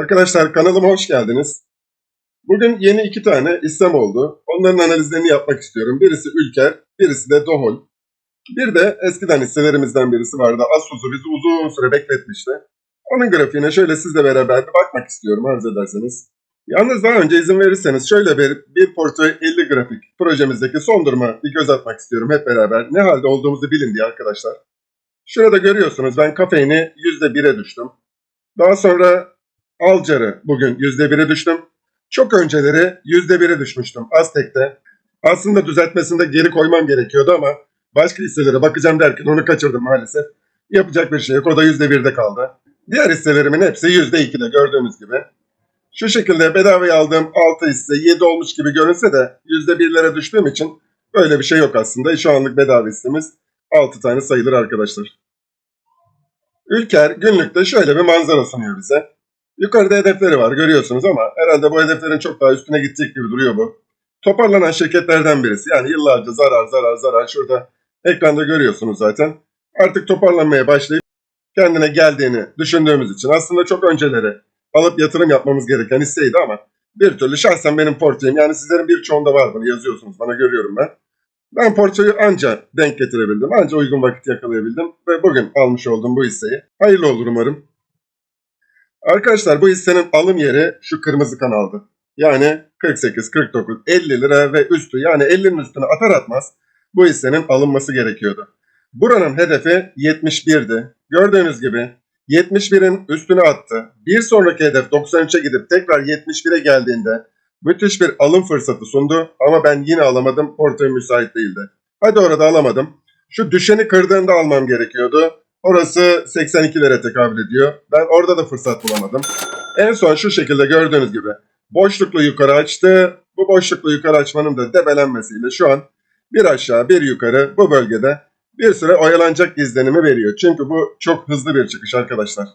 Arkadaşlar kanalıma hoş geldiniz. Bugün yeni iki tane İslam oldu. Onların analizlerini yapmak istiyorum. Birisi Ülker, birisi de Dohol. Bir de eskiden hisselerimizden birisi vardı. Asus'u bizi uzun süre bekletmişti. Onun grafiğine şöyle sizle beraber bir bakmak istiyorum arz ederseniz. Yalnız daha önce izin verirseniz şöyle bir, bir portföy 50 grafik projemizdeki son duruma bir göz atmak istiyorum hep beraber. Ne halde olduğumuzu bilin diye arkadaşlar. Şurada görüyorsunuz ben kafeini %1'e düştüm. Daha sonra Alcar'ı bugün %1'e düştüm. Çok önceleri %1'e düşmüştüm Aztek'te. Aslında düzeltmesinde geri koymam gerekiyordu ama başka hisselere bakacağım derken onu kaçırdım maalesef. Yapacak bir şey yok. O da %1'de kaldı. Diğer hisselerimin hepsi %2'de gördüğünüz gibi. Şu şekilde bedavaya aldığım 6 hisse 7 olmuş gibi görünse de %1'lere düştüğüm için böyle bir şey yok aslında. Şu anlık bedava hissemiz 6 tane sayılır arkadaşlar. Ülker günlükte şöyle bir manzara sunuyor bize. Yukarıda hedefleri var görüyorsunuz ama herhalde bu hedeflerin çok daha üstüne gidecek gibi duruyor bu. Toparlanan şirketlerden birisi. Yani yıllarca zarar zarar zarar şurada ekranda görüyorsunuz zaten. Artık toparlanmaya başlayıp kendine geldiğini düşündüğümüz için aslında çok önceleri alıp yatırım yapmamız gereken hisseydi ama bir türlü şahsen benim portföyüm yani sizlerin birçoğunda var bunu yazıyorsunuz bana görüyorum ben. Ben portföyü anca denk getirebildim. Anca uygun vakit yakalayabildim. Ve bugün almış oldum bu hisseyi. Hayırlı olur umarım. Arkadaşlar bu hissenin alım yeri şu kırmızı kanaldı. Yani 48, 49, 50 lira ve üstü yani 50'nin üstüne atar atmaz bu hissenin alınması gerekiyordu. Buranın hedefi 71'di. Gördüğünüz gibi 71'in üstüne attı. Bir sonraki hedef 93'e gidip tekrar 71'e geldiğinde müthiş bir alım fırsatı sundu ama ben yine alamadım. Portföy müsait değildi. Hadi orada alamadım. Şu düşeni kırdığında almam gerekiyordu. Orası 82 lira tekabül ediyor. Ben orada da fırsat bulamadım. En son şu şekilde gördüğünüz gibi boşluklu yukarı açtı. Bu boşluklu yukarı açmanın da debelenmesiyle şu an bir aşağı bir yukarı bu bölgede bir süre oyalanacak izlenimi veriyor. Çünkü bu çok hızlı bir çıkış arkadaşlar.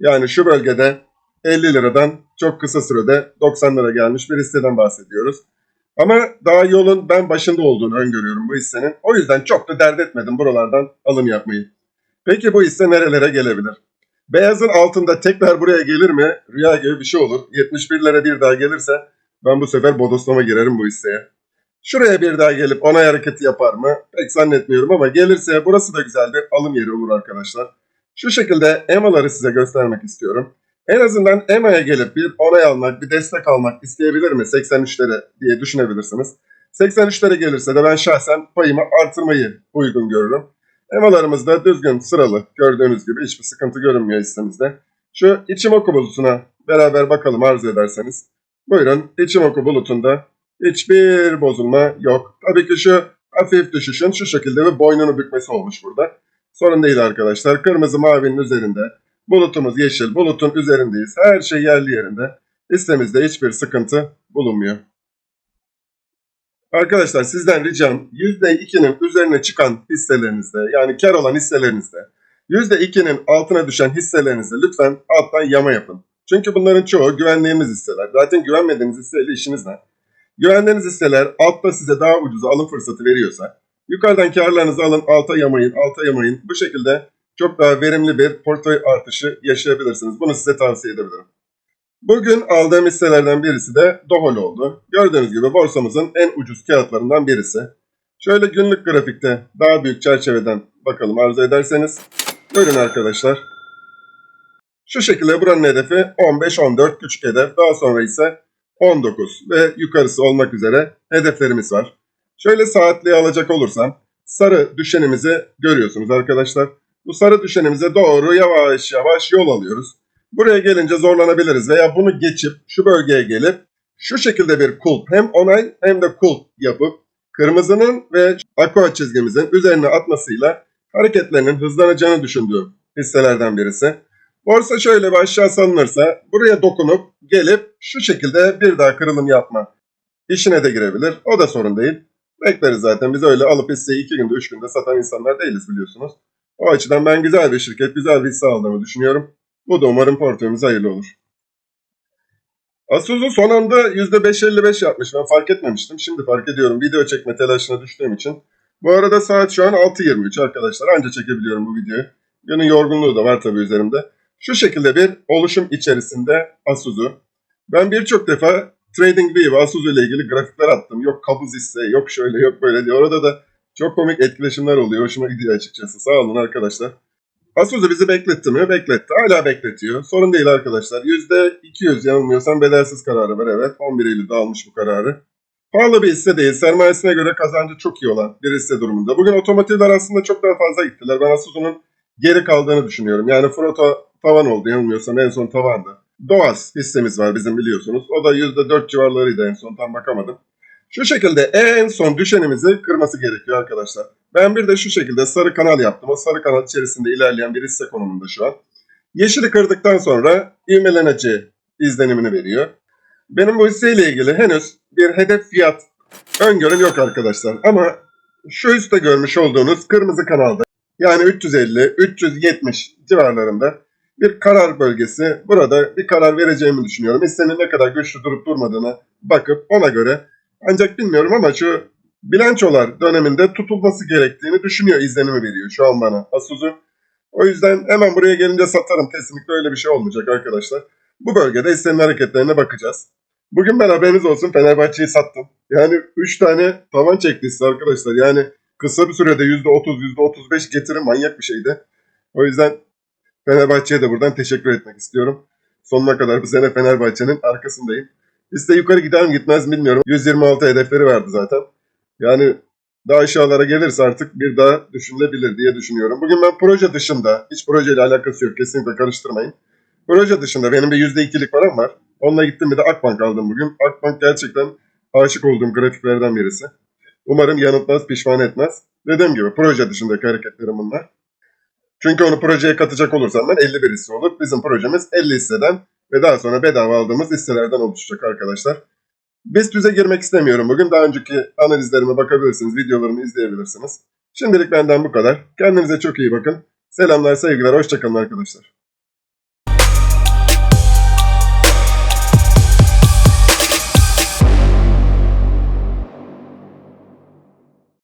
Yani şu bölgede 50 liradan çok kısa sürede 90 lira gelmiş bir hisseden bahsediyoruz. Ama daha yolun ben başında olduğunu öngörüyorum bu hissenin. O yüzden çok da dert etmedim buralardan alım yapmayı. Peki bu hisse nerelere gelebilir? Beyazın altında tekrar buraya gelir mi? Rüya gibi bir şey olur. 71 lira bir daha gelirse ben bu sefer bodoslama girerim bu hisseye. Şuraya bir daha gelip onay hareketi yapar mı? Pek zannetmiyorum ama gelirse burası da güzel bir alım yeri olur arkadaşlar. Şu şekilde EMA'ları size göstermek istiyorum. En azından EMA'ya gelip bir onay almak, bir destek almak isteyebilir mi 83'lere diye düşünebilirsiniz. 83'lere gelirse de ben şahsen payımı artırmayı uygun görürüm. EMA'larımız da düzgün sıralı gördüğünüz gibi hiçbir sıkıntı görünmüyor hissemizde. Şu Ichimoku bulutuna beraber bakalım arzu ederseniz. Buyurun Ichimoku bulutunda hiçbir bozulma yok. Tabii ki şu hafif düşüşün şu şekilde bir boynunu bükmesi olmuş burada. Sorun değil arkadaşlar. Kırmızı mavinin üzerinde. Bulutumuz yeşil. Bulutun üzerindeyiz. Her şey yerli yerinde. Listemizde hiçbir sıkıntı bulunmuyor. Arkadaşlar sizden ricam %2'nin üzerine çıkan hisselerinizde yani kar olan hisselerinizde %2'nin altına düşen hisselerinizde lütfen alttan yama yapın. Çünkü bunların çoğu güvendiğimiz hisseler. Zaten güvenmediğiniz hisseyle işiniz ne? Güvendiğiniz hisseler altta size daha ucuza alım fırsatı veriyorsa yukarıdan karlarınızı alın alta yamayın alta yamayın. Bu şekilde çok daha verimli bir portföy artışı yaşayabilirsiniz. Bunu size tavsiye edebilirim. Bugün aldığım hisselerden birisi de Dohol oldu. Gördüğünüz gibi borsamızın en ucuz kağıtlarından birisi. Şöyle günlük grafikte daha büyük çerçeveden bakalım arzu ederseniz. Buyurun arkadaşlar. Şu şekilde buranın hedefi 15-14 küçük hedef. Daha sonra ise 19 ve yukarısı olmak üzere hedeflerimiz var. Şöyle saatliğe alacak olursam sarı düşenimizi görüyorsunuz arkadaşlar. Bu sarı düşenimize doğru yavaş yavaş yol alıyoruz. Buraya gelince zorlanabiliriz veya bunu geçip şu bölgeye gelip şu şekilde bir kulp hem onay hem de kulp yapıp kırmızının ve aqua çizgimizin üzerine atmasıyla hareketlerinin hızlanacağını düşündüğüm hisselerden birisi. Borsa şöyle bir aşağı salınırsa buraya dokunup gelip şu şekilde bir daha kırılım yapma işine de girebilir. O da sorun değil. Bekleriz zaten. Biz öyle alıp hisseyi iki günde, üç günde satan insanlar değiliz biliyorsunuz. O açıdan ben güzel bir şirket, güzel bir hisse aldığımı düşünüyorum. Bu da umarım portföyümüz hayırlı olur. Asus'un son anda %5.55 yapmış. Ben fark etmemiştim. Şimdi fark ediyorum. Video çekme telaşına düştüğüm için. Bu arada saat şu an 6.23 arkadaşlar. Anca çekebiliyorum bu videoyu. Günün yorgunluğu da var tabii üzerimde. Şu şekilde bir oluşum içerisinde Asus'u. Ben birçok defa TradingView ve Asus ile ilgili grafikler attım. Yok kabuz hisse, yok şöyle, yok böyle diye. Orada da çok komik etkileşimler oluyor. Hoşuma gidiyor açıkçası. Sağ olun arkadaşlar. Asus'u bizi bekletti mi? Bekletti. Hala bekletiyor. Sorun değil arkadaşlar. %200 yanılmıyorsam bedelsiz kararı var. Evet. 11 Eylül'de almış bu kararı. Pahalı bir hisse değil. Sermayesine göre kazancı çok iyi olan bir hisse durumunda. Bugün otomotivler aslında çok daha fazla gittiler. Ben Asus'un geri kaldığını düşünüyorum. Yani Froto tavan oldu yanılmıyorsam en son tavandı. Doğas hissemiz var bizim biliyorsunuz. O da %4 civarlarıydı en son tam bakamadım. Şu şekilde en son düşenimizi kırması gerekiyor arkadaşlar. Ben bir de şu şekilde sarı kanal yaptım. O sarı kanal içerisinde ilerleyen bir hisse konumunda şu an. Yeşili kırdıktan sonra ivmeleneceği izlenimini veriyor. Benim bu hisseyle ilgili henüz bir hedef fiyat öngörüm yok arkadaşlar. Ama şu üstte görmüş olduğunuz kırmızı kanalda yani 350-370 civarlarında bir karar bölgesi. Burada bir karar vereceğimi düşünüyorum. Hissenin ne kadar güçlü durup durmadığına bakıp ona göre ancak bilmiyorum ama şu bilançolar döneminde tutulması gerektiğini düşünüyor izlenimi veriyor şu an bana Asus'un. O yüzden hemen buraya gelince satarım. Kesinlikle öyle bir şey olmayacak arkadaşlar. Bu bölgede hissenin hareketlerine bakacağız. Bugün ben haberiniz olsun Fenerbahçe'yi sattım. Yani 3 tane tavan çekti hisse arkadaşlar. Yani kısa bir sürede %30, %35 getirim manyak bir şeydi. O yüzden Fenerbahçe'ye de buradan teşekkür etmek istiyorum. Sonuna kadar bu sene Fenerbahçe'nin arkasındayım. Liste yukarı gider mi gitmez mi bilmiyorum. 126 hedefleri vardı zaten. Yani daha aşağılara gelirse artık bir daha düşünülebilir diye düşünüyorum. Bugün ben proje dışında, hiç projeyle alakası yok kesinlikle karıştırmayın. Proje dışında benim bir %2'lik param var. Onunla gittim bir de Akbank aldım bugün. Akbank gerçekten aşık olduğum grafiklerden birisi. Umarım yanıltmaz, pişman etmez. Dediğim gibi proje dışındaki hareketlerim bunlar. Çünkü onu projeye katacak olursam ben 51 hisse olur. Bizim projemiz 50 hisseden ve daha sonra bedava aldığımız hisselerden oluşacak arkadaşlar. BIST düze girmek istemiyorum bugün. Daha önceki analizlerime bakabilirsiniz, videolarımı izleyebilirsiniz. Şimdilik benden bu kadar. Kendinize çok iyi bakın. Selamlar, sevgiler, hoşçakalın arkadaşlar.